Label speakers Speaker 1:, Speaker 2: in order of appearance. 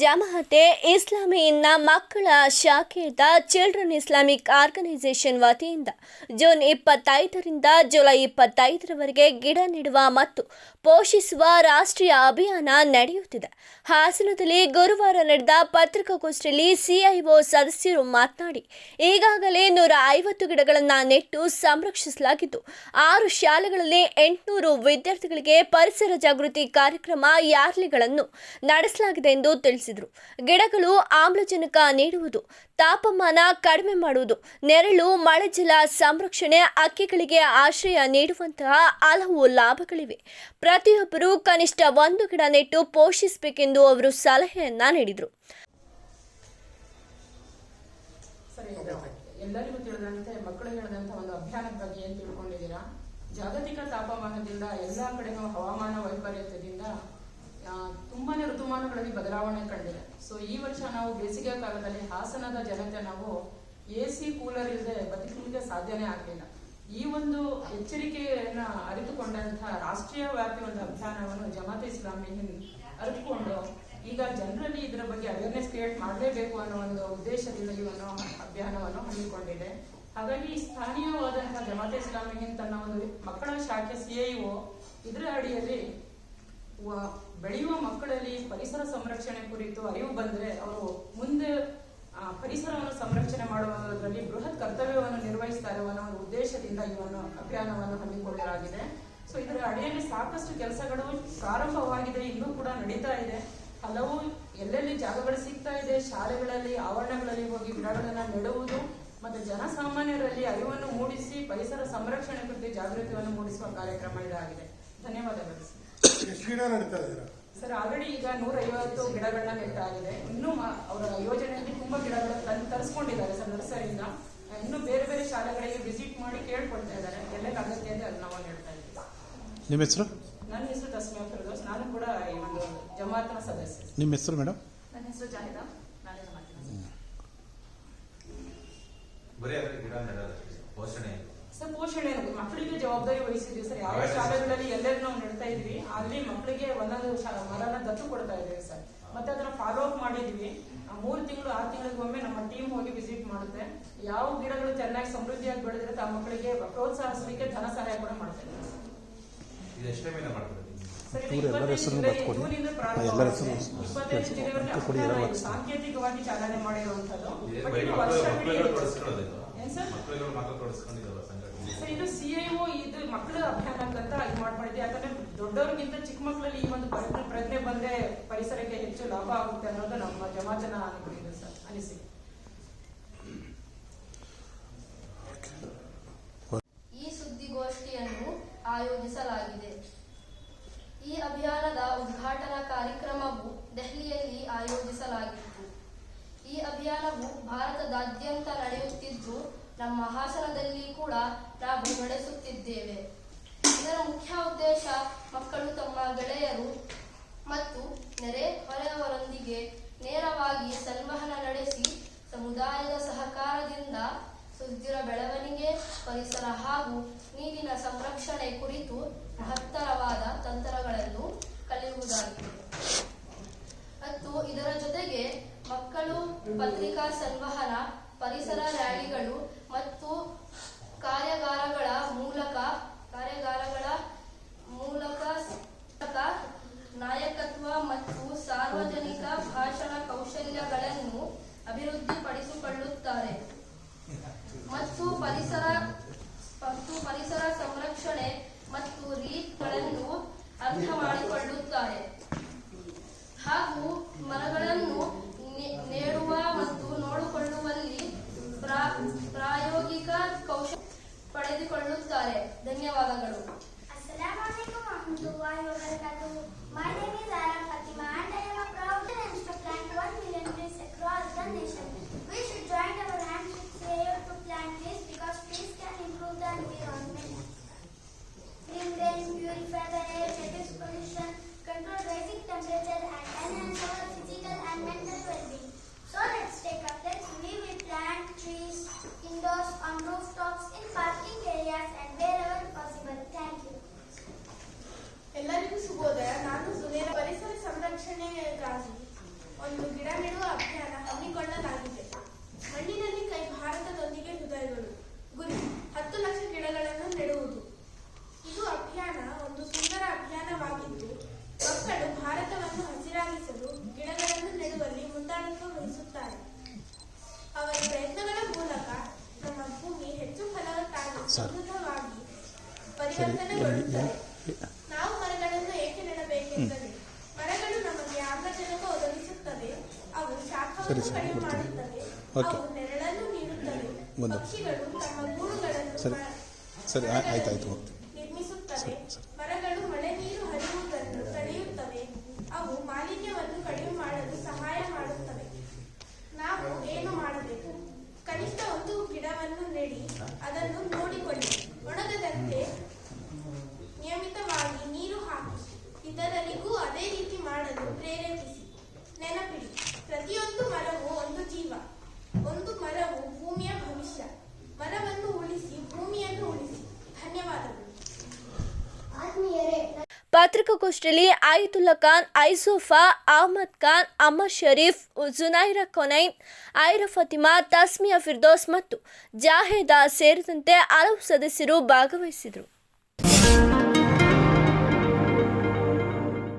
Speaker 1: ಜಮಾಅತೆ ಇಸ್ಲಾಮಿಯನ್ನ ಮಕ್ಕಳ ಶಾಖೆಯಿಂದ ಚಿಲ್ಡ್ರನ್ ಇಸ್ಲಾಮಿಕ್ ಆರ್ಗನೈಸೇಷನ್ ವತಿಯಿಂದ ಜೂನ್ ಇಪ್ಪತ್ತೈದರಿಂದ ಜುಲೈ ಇಪ್ಪತ್ತೈದರವರೆಗೆ ಗಿಡ ನೆಡುವ ಮತ್ತು ಪೋಷಿಸುವ ರಾಷ್ಟ್ರೀಯ ಅಭಿಯಾನ ನಡೆಯುತ್ತಿದೆ. ಹಾಸನದಲ್ಲಿ ಗುರುವಾರ ನಡೆದ ಪತ್ರಿಕಾಗೋಷ್ಠಿಯಲ್ಲಿ ಸಿಐಒ ಸದಸ್ಯರು ಮಾತನಾಡಿ, ಈಗಾಗಲೇ ನೂರ ಐವತ್ತು ಗಿಡಗಳನ್ನು ನೆಟ್ಟು ಸಂರಕ್ಷಿಸಲಾಗಿದ್ದು, ಆರು ಶಾಲೆಗಳಲ್ಲಿ ಎಂಟುನೂರು ವಿದ್ಯಾರ್ಥಿಗಳಿಗೆ ಪರಿಸರ ಜಾಗೃತಿ ಕಾರ್ಯಕ್ರಮ, ಯಾರ್ಲಿಗಳನ್ನು ನಡೆಸಲಾಗಿದೆ ಎಂದು ತಿಳಿಸಿದರು ಗಿಡಗಳು ಆಮ್ಲಜನಕ ನೀಡುವುದು, ತಾಪಮಾನ ಕಡಿಮೆ ಮಾಡುವುದು, ನೆರಳು, ಮಳೆ ಜಲ ಸಂರಕ್ಷಣೆ, ಅಕ್ಕಿಗಳಿಗೆ ಆಶ್ರಯ ನೀಡುವಂತಹ ಹಲವು ಲಾಭಗಳಿವೆ. ಪ್ರತಿಯೊಬ್ಬರು ಕನಿಷ್ಠ ಒಂದು ಗಿಡ ನೆಟ್ಟು ಪೋಷಿಸಬೇಕೆಂದು ಅವರು ಸಲಹೆಯನ್ನ ನೀಡಿದರು.
Speaker 2: ಎಲ್ಲರಿಗೂ ತಿಳಿದಂತೆ ಮಕ್ಕಳು ಹೇಳಿದಂತ ಒಂದು ಅಭಿಯಾನದ ಬಗ್ಗೆ ಏನ್ ತಿಳ್ಕೊಂಡಿದ್ದೀರಾ? ಜಾಗತಿಕ ತಾಪಮಾನದಿಂದ ಎಲ್ಲಾ ಕಡೆನೂ ಹವಾಮಾನ ವೈಪರೀತ್ಯದಿಂದ ಋತುಮಾನಗಳಲ್ಲಿ ಬದಲಾವಣೆ ಕಂಡಿದೆ. ಸೊ ಈ ವರ್ಷ ನಾವು ಬೇಸಿಗೆ ಕಾಲದಲ್ಲಿ ಹಾಸನದ ಜನತೆ ನಾವು ಎ ಸಿ ಕೂಲರ್ ಇಲ್ಲದೆ ಬದುಕಲಿಕ್ಕೆ ಸಾಧ್ಯನೇ ಆಗಲಿಲ್ಲ. ಈ ಒಂದು ಎಚ್ಚರಿಕೆಯನ್ನ ಅರಿತುಕೊಂಡಂತಹ ರಾಷ್ಟ್ರೀಯ ವ್ಯಾಪಿ ಒಂದು ಅಭಿಯಾನವನ್ನು ಜಮಾತ್ ಇಸ್ಲಾಮಿ ಅರಿತುಕೊಂಡು ಈಗ ಜನರಲ್ಲಿ ಇದರ ಬಗ್ಗೆ ಅವೇರ್ನೆಸ್ ಕ್ರಿಯೇಟ್ ಮಾಡಲೇಬೇಕು ಅನ್ನೋ ಒಂದು ಉದ್ದೇಶದಿಂದ ಈ ಒಂದು ಅಭಿಯಾನವನ್ನು ಹಮ್ಮಿಕೊಂಡಿದೆ. ಹಾಗಾಗಿ ಸ್ಥಾನೀಯವಾದಂತಹ ಜಮಾತೆ ಇಸ್ಲಾಮಿ ತನ್ನ ಒಂದು ಮಕ್ಕಳ ಶಾಖೆ ಸಿಐಒ ಇದರ ಅಡಿಯಲ್ಲಿ ಬೆಳೆಯುವ ಮಕ್ಕಳಲ್ಲಿ ಪರಿಸರ ಸಂರಕ್ಷಣೆ ಕುರಿತು ಅರಿವು ಬಂದರೆ ಅವರು ಮುಂದೆ ಪರಿಸರವನ್ನು ಸಂರಕ್ಷಣೆ ಮಾಡುವುದರಲ್ಲಿ ಬೃಹತ್ ಕರ್ತವ್ಯವನ್ನು ನಿರ್ವಹಿಸ್ತಾರೆ ಅನ್ನೋ ಒಂದು ಉದ್ದೇಶದಿಂದ ಈ ಒಂದು ಅಭಿಯಾನವನ್ನು ಹಮ್ಮಿಕೊಳ್ಳಲಾಗಿದೆ. ಸೊ ಇದರ ಅಡಿಯಲ್ಲಿ ಸಾಕಷ್ಟು ಕೆಲಸಗಳು ಪ್ರಾರಂಭವಾಗಿದೆ, ಇನ್ನೂ ಕೂಡ ನಡೀತಾ ಇದೆ. ಹಲವು ಎಲ್ಲೆಲ್ಲಿ ಜಾಗಗಳು ಸಿಗ್ತಾ ಇದೆ, ಶಾಲೆಗಳಲ್ಲಿ, ಆವರಣಗಳಲ್ಲಿ ಹೋಗಿ ಗಿಡಗಳನ್ನು ನೆಡುವುದು, ಮತ್ತು ಜನಸಾಮಾನ್ಯರಲ್ಲಿ ಅರಿವನ್ನು ಮೂಡಿಸಿ ಪರಿಸರ ಸಂರಕ್ಷಣೆ ಕುರಿತು ಜಾಗೃತಿಯನ್ನು ಮೂಡಿಸುವ ಕಾರ್ಯಕ್ರಮ ಇದಾಗಿದೆ. ಧನ್ಯವಾದಗಳು.
Speaker 3: ಗಿಡ ನಡೀತಾ ಇದ್ದೀರಾ?
Speaker 2: ಸರ್ ಆಲ್ರೆಡಿ ಈಗ ನೂರ ಐವತ್ತು ಗಿಡಗಳನ್ನ ನೆಟ್ಟಾಗಿದೆ ಇನ್ನೂ ಅವರ ಯೋಜನೆಯಲ್ಲಿ ತುಂಬಾ ಗಿಡಗಳು ತಂದು ತರಿಸ್ಕೊಂಡಿದ್ದಾರೆ ಸರ್ ನರ್ಸರಿಯಿಂದ. ಇನ್ನು ಬೇರೆ ಬೇರೆ ಶಾಲೆಗಳಿಗೆ ವಿಸಿಟ್ ಮಾಡಿ ಕೇಳ್ಕೊಳ್ತಾ ಇದ್ದಾರೆ. ಎಲ್ಲ ಅಗತ್ಯ ಅಂತ ಅದನ್ನ ನಾವು ಹೇಳ್ತಾ ಇದ್ದೀವಿ.
Speaker 4: ನಿಮ್ಮ ಹೆಸರು?
Speaker 2: ನನ್ನ ಹೆಸರು ತಸ್ಮಿಯಾ ಫಿರ್ದೋಸ್ ನಾನು ಕೂಡ ಈ ಒಂದು ಜಮಾತನ ಸದಸ್ಯ.
Speaker 4: ನಿಮ್ಮ ಹೆಸರು ಮೇಡಮ್?
Speaker 2: ನನ್ನ ಹೆಸರು ಜಾಹಿದಾ. ನಾನು ಮಾತಾಡ್ತೀನಿ
Speaker 5: ಬರೀ ಅದ್ರ ಗಿಡ ನೆಡೋದಷ್ಟೇ ಪೋಷಣೆ
Speaker 2: ಪೋಷಣೆ ಮಕ್ಕಳಿಗೆ ಜವಾಬ್ದಾರಿ ವಹಿಸಿದ್ವಿ ಸರ್. ಯಾವ ಶಾಲೆಗಳಲ್ಲಿ ಎಲ್ಲೆಲ್ಲಿ ನಾವು ನೆಡ್ತಾ ಇದ್ವಿ. ಅಲ್ಲಿ ಮಕ್ಕಳಿಗೆ ಒಂದೊಂದು ಮರನ ದತ್ತು ಕೊಡ್ತಾ ಇದ್ವಿ ಸರ್. ಮತ್ತೆ ಅದನ್ನ ಫಾಲೋ ಅಪ್ ಮಾಡಿದ್ವಿ. ಆ ಮೂರು ತಿಂಗಳು ಆರು ತಿಂಗಳಿಗೊಮ್ಮೆ ನಮ್ಮ ಟೀಮ್ ಹೋಗಿ ವಿಸಿಟ್ ಮಾಡುತ್ತೆ. ಯಾವ ಗಿಡಗಳು ಚೆನ್ನಾಗಿ ಸಮೃದ್ಧಿಯಾಗಿ ಬೆಳೆದಿರುತ್ತೆ ಆ ಮಕ್ಕಳಿಗೆ ಪ್ರೋತ್ಸಾಹಿಸಲಿಕ್ಕೆ ಧನ ಸಹಾಯ ಕೂಡ ಮಾಡ್ತಾ ಇದ್ದೀವಿ
Speaker 4: ಎಲ್ಲರ ಎಲ್ಲರ.
Speaker 2: ಸಾಂಕೇತಿಕವಾಗಿ ಚಾಲನೆ ಮಾಡಿರುವಂತದ್ದು ಬಟ್ ಇದು
Speaker 5: ಸಿ
Speaker 2: ಐ ಸರ್ ಇದು ಮಕ್ಕಳ ಅಭಿಯಾನಕ್ಕಂತ ಇದು ಮಾಡ್ಕೊಂಡಿದೆ ಯಾಕಂದ್ರೆ ದೊಡ್ಡವರಿಗಿಂತ ಚಿಕ್ಕ ಮಕ್ಕಳಲ್ಲಿ ಈ ಒಂದು ಪ್ರಜ್ಞೆ ಬಂದ್ರೆ ಪರಿಸರಕ್ಕೆ ಹೆಚ್ಚು ಲಾಭ ಆಗುತ್ತೆ ಅನ್ನೋದು ನಮ್ಮ ಜಮಾಜನ ಅನಿಸಿಕೆ ಸರ್, ಅನಿಸಿಕೆ.
Speaker 6: ಈ ಸುದ್ದಿಗೋಷ್ಠಿಯನ್ನು ಆಯೋಜಿಸಲಾಗಿದೆ. ಈ ಅಭಿಯಾನದ ಉದ್ಘಾಟನಾ ಕಾರ್ಯಕ್ರಮವು ದೆಹಲಿಯಲ್ಲಿ ಆಯೋಜಿಸಲಾಗಿತ್ತು. ಈ ಅಭಿಯಾನವು ಭಾರತದಾದ್ಯಂತ ನಡೆಯುತ್ತಿದ್ದು ನಮ್ಮ ಹಾಸನದಲ್ಲಿ ಕೂಡ ನಾವು ನಡೆಸುತ್ತಿದ್ದೇವೆ ಇದರ ಮುಖ್ಯ ಉದ್ದೇಶ ಮಕ್ಕಳು ತಮ್ಮ ಗೆಳೆಯರು ಮತ್ತು ನೆರೆ ಹೊರೆಯವರೊಂದಿಗೆ ನೇರವಾಗಿ ಸಂವಹನ ನಡೆಸಿ ಸಮುದಾಯದ ಸಹಕಾರದಿಂದ ಸುಸ್ಥಿರ ಬೆಳವಣಿಗೆ, ಪರಿಸರ ಹಾಗೂ ನೀರಿನ ಸಂರಕ್ಷಣೆ ಕುರಿತು ಮಹತ್ತರವಾದ ತಂತ್ರಗಳನ್ನು ಕಲಿಯುವುದಾಗಿದೆ. ಮತ್ತು ಇದರ ಜೊತೆಗೆ ಮಕ್ಕಳು ಪತ್ರಿಕಾ ಸಂವಹನ ಪರಿಸರ ರ್ಯಾಲಿಗಳು ಮತ್ತು ಕಾರ್ಯಾಗಾರಗಳ ಮೂಲಕ ಕಾರ್ಯಾಗಾರಗಳ ಮೂಲಕ ನಾಯಕತ್ವ ಮತ್ತು ಸಾರ್ವಜನಿಕ ಭಾಷಣ ಕೌಶಲ್ಯಗಳನ್ನು ಅಭಿವೃದ್ಧಿಪಡಿಸಿಕೊಳ್ಳುತ್ತಾರೆ ಮತ್ತು ಪರಿಸರ ಮತ್ತು ಪರಿಸರ ಸಂರಕ್ಷಣೆ ಮತ್ತು ರೀತ್ಗಳನ್ನು ಅರ್ಥ ಮಾಡಿಕೊಳ್ಳುತ್ತಾರೆ ಹಾಗೂ ನೀಡುವ ಮತ್ತು ನೋಡಿಕೊಳ್ಳುವಲ್ಲಿ ಪ್ರಾ- ಪ್ರಾಯೋಗಿಕ ಕೌಶಲ್ಯ ಪಡೆದುಕೊಳ್ಳುತ್ತಾರೆ. ಧನ್ಯವಾದಗಳು.
Speaker 7: Rooftops, in parking areas and wherever possible. Thank you.
Speaker 8: ಎಲ್ಲರಿಗೂ ಶುಭೋದಯ ನಾನು ಸುನೇರ ಪರಿಸರ ಸಂರಕ್ಷಣೆಗಾಗಿ
Speaker 4: ಒಂದು ಗಿಡ ನೆಡುವ ಅಭಿಯಾನ ಹಮ್ಮಿಕೊಳ್ಳಲಾಗಿದೆ ಸರಿ. ಪರಿವರ್ತನೆಗೊಳ್ಳುತ್ತದೆ ನಾವು ಮರಗಳನ್ನು ಏಕೆ ನೆಡಬೇಕೆಂದರೆ ಮರಗಳು ನಮಗೆ ಆಮ್ಲಜನಕ ಒದಗಿಸುತ್ತವೆ ಅವು ಶಾಖವನ್ನು ಕಡಿಮೆ ಮಾಡುತ್ತವೆ ಅವು ನೆರಳನ್ನು ನೀಡುತ್ತವೆ. ಪಕ್ಷಿಗಳು ತಮ್ಮ ಗೂಡುಗಳನ್ನು
Speaker 8: ಸರಿ. ಸರಿ, ಆಯ್ತು, ಆಯ್ತು.
Speaker 4: ನಿರ್ಮಿಸುತ್ತವೆ.
Speaker 1: ಪತ್ರಿಕಾಗೋಷ್ಠಿಯಲ್ಲಿ ಆಯಿತುಲ್ಲಾ ಖಾನ್, ಐಸೋಫಾ, ಅಹಮದ್ ಖಾನ್, ಅಮರ್ ಶರೀಫ್, ಜುನೈರಾ ಕೊನೈನ್ ಐರಾ ಫತಿಮಾ, ತಸ್ಮಿಯಾ ಫಿರ್ದೋಸ್ ಮತ್ತು ಜಾಹೇದಾ ಸೇರಿದಂತೆ ಹಲವು ಸದಸ್ಯರು ಭಾಗವಹಿಸಿದರು.